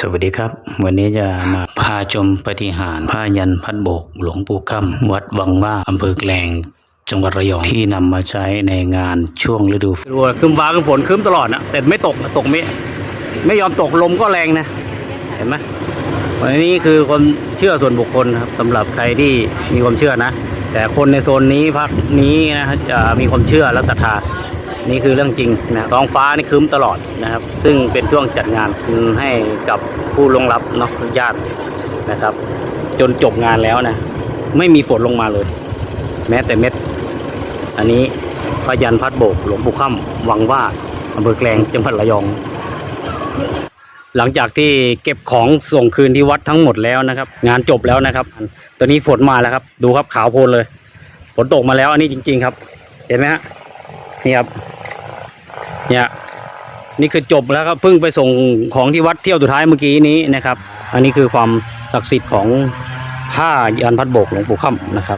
สวัสดีครับ วันนี้จะมาพาชมปฏิหารผ้ายันพัดโบก หลวงปู่ค่ำวัดวังว่าอำเภอแกลงจังหวัดระยองที่นำมาใช้ในงานช่วงฤดูดูคืมฟ้าคืมฝนคืมตลอดนะแต่ไม่ตกตกไม่ไม่ยอมตกลมก็แรงนะเห็นไหมวันนี้คือความเชื่อส่วนบุคคลครับสำหรับใครที่มีความเชื่อนะ แต่คนในโซนนี้พักนี้นะจะมีความเชื่อและศรัทธา นี่คือเรื่องจริงนะท้องฟ้านี่ครึ้มตลอดนะครับ ซึ่งเป็นช่วงจัดงานให้กับผู้ลงรับเนาะญาตินะครับ จนจบงานแล้วนะไม่มีฝนลงมาเลย แม้แต่เม็ด อันนี้พยันพัดโบกหลวงปู่ค่ำวังว่าอำเภอแกลงจังหวัดระยอง หลังจากที่เก็บของส่งคืนที่วัดทั้งหมดแล้วนะครับ งานจบแล้วนะครับ ตอนนี้ฝนมาแล้วครับ ดูครับขาวโพลนเลย ฝนตกมาแล้วอันนี้จริง ๆ ครับ เห็นไหมฮะ นี่ครับเนี่ยนี่คือจบแล้วครับเพิ่งไปส่งของที่วัดเที่ยวสุดท้ายเมื่อกี้นี้นะครับ อันนี้คือความศักดิ์สิทธิ์ของผ้ายันพัดโบกหลวงปู่ค่ำนะครับ